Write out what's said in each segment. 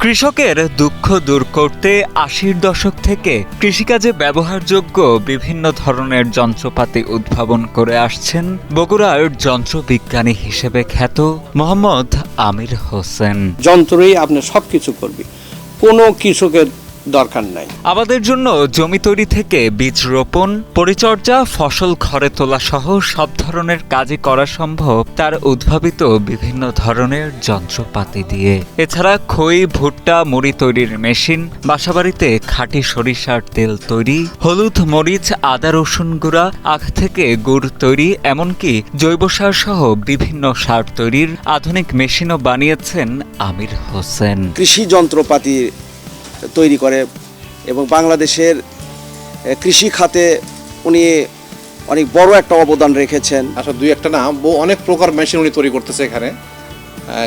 কৃষকের দুঃখ দূর করতে আশির দশক থেকে কৃষিকাজে ব্যবহারযোগ্য বিভিন্ন ধরনের যন্ত্রপাতি উদ্ভাবন করে আসছেন বগুড়ার যন্ত্রবিজ্ঞানী হিসেবে খ্যাত মোহাম্মদ আমির হোসেন। যন্ত্রই আপনি সবকিছু কিছু করবি। কোনো কৃষকের দরকার নাই। আমাদের জন্য জমি তৈরি থেকে বীজ রোপণ পরিচর্যা ফসল ঘরে তোলা সহ সব ধরনের কাজই করা সম্ভব তার উদ্ভাবিত বিভিন্ন ধরনের যন্ত্রপাতি দিয়ে। এছাড়া খই ভুট্টা মুড়ি তৈরির মেশিন বাসাবাড়িতে খাঁটি সরিষার তেল তৈরি হলুদ মরিচ আদা রসুন গুঁড়া আখ থেকে গুড় তৈরি এমনকি জৈব সার সহ বিভিন্ন সার তৈরির আধুনিক মেশিনও বানিয়েছেন আমির হোসেন। কৃষি যন্ত্রপাতি তৈরি করে এবং বাংলাদেশের কৃষি খাতে উনি অনেক বড় একটা অবদান রেখেছেন। আসলে দুই একটা না অনেক প্রকার মেশিন উনি তৈরি করতেছে এখানে।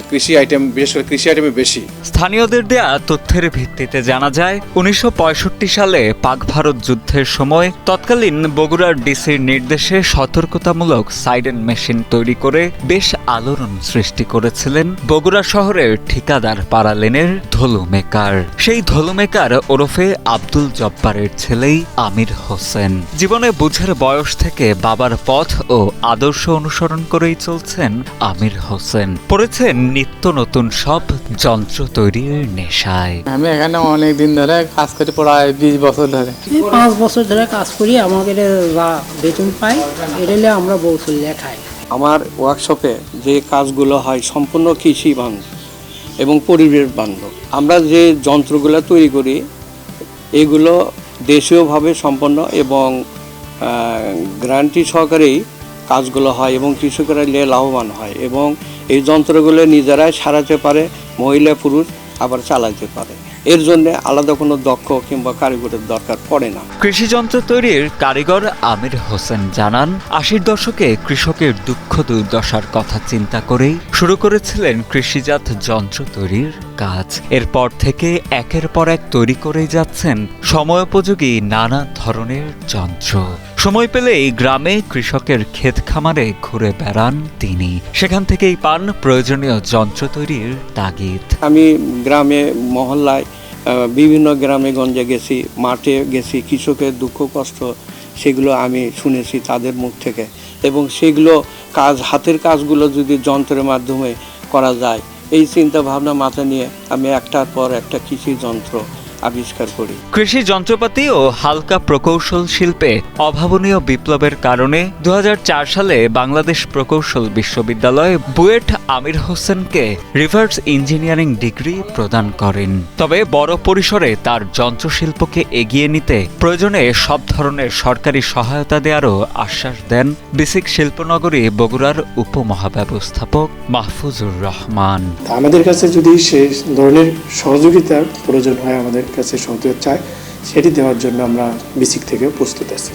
কৃষি আইটেম বিশেষ করে কৃষি আইটেমে বেশি। স্থানীয়দের দেয়া তথ্যের ভিত্তিতে জানা যায়, উনিশশো পঁয়ষট্টি সালে পাক ভারত যুদ্ধের সময় তৎকালীন বগুড়ার ডিসির নির্দেশে সতর্কতামূলক সাইডেন মেশিন তৈরি করে বেশ আলোড়ন সৃষ্টি করেছিলেন বগুড়া শহরের ঠিকাদার পাড়া লেনের ধলু মেকার। সেই ধলু মেকার ওরফে আব্দুল জব্বারের ছেলেই আমির হোসেন। জীবনে বুঝের বয়স থেকে বাবার পথ ও আদর্শ অনুসরণ করেই চলছেন আমির হোসেন। পড়েছেন নিত্য নতুন সব যন্ত্র তৈরির নেশায়। আমি এখানে অনেক দিন ধরে কাজ করি প্রায় বিশ বছর ধরে। এই পাঁচ বছর ধরে কাজ করি আমাদের যা বেতন পাই এটা আমরা বউ চলিয়ে খাই আমার ওয়ার্কশপে যে কাজগুলো হয় সম্পূর্ণ কৃষি বান্ধব এবং পরিবেশ বান্ধব। আমরা যে যন্ত্রগুলো তৈরি করি এগুলো দেশীয়ভাবে সম্পন্ন এবং গ্যারান্টি সহকারেই কাজগুলো হয় এবং কৃষকেরা নিয়ে লাভবান হয় এবং এই যন্ত্রগুলো নিজেরাই সারাতে পারে, মহিলা, পুরুষ আবার চালাতে পারে। এর জন্য আলাদা কোনো দক্ষ কিংবা কারিগরের দরকার পড়ে না। কৃষি যন্ত্র তৈরির কারিগর আমির হোসেন জানান, আশির দশকে কৃষকের দুঃখ দুর্দশার কথা চিন্তা করেই শুরু করেছিলেন কৃষিজাত যন্ত্র তৈরির কাজ। এরপর থেকে একের পর এক তৈরি করেই যাচ্ছেন সময়োপযোগী নানা ধরনের যন্ত্র। সময় পেলেই গ্রামে কৃষকের ক্ষেত খামারে ঘুরে বেড়ান তিনি। সেখান থেকেই পান প্রয়োজনীয় যন্ত্র তৈরির তাগিদ। আমি গ্রামে, মহল্লায় বিভিন্ন গ্রামে গঞ্জে গেছি, মাঠে গেছি, কৃষকের দুঃখ, কষ্ট, সেগুলো আমি শুনেছি তাদের মুখ থেকে। এবং সেগুলো কাজ, হাতের কাজগুলো যদি যন্ত্রের মাধ্যমে করা যায়, এই চিন্তা ভাবনা মাথায় নিয়ে আমি একটার পর একটা কৃষি যন্ত্র আবিষ্কার করি। কৃষি যন্ত্রপাতি ও হালকা প্রকৌশল শিল্পে অভাবনীয় বিপ্লবের কারণে দু সালে বাংলাদেশ প্রকৌশল বিশ্ববিদ্যালয় বুয়েট আমির হোসেনকে রিভার্স ইঞ্জিনিয়ারিং ডিগ্রি প্রদান করেন। তবে বড় পরিসরে তার যন্ত্রশিল্পকে এগিয়ে নিতে প্রয়োজনে সব ধরনের সরকারি সহায়তা দেওয়ারও আশ্বাস দেন বিসিক শিল্পনগরী বগুড়ার উপমহাব্যবস্থাপক মাহফুজুর রহমান। আমাদের কাছে যদি সে ধরনের সহযোগিতার প্রয়োজন হয় আমাদের কাছে সহযোগিতা চায় সেটি দেওয়ার জন্য আমরা বিসিক থেকে প্রস্তুত আছি।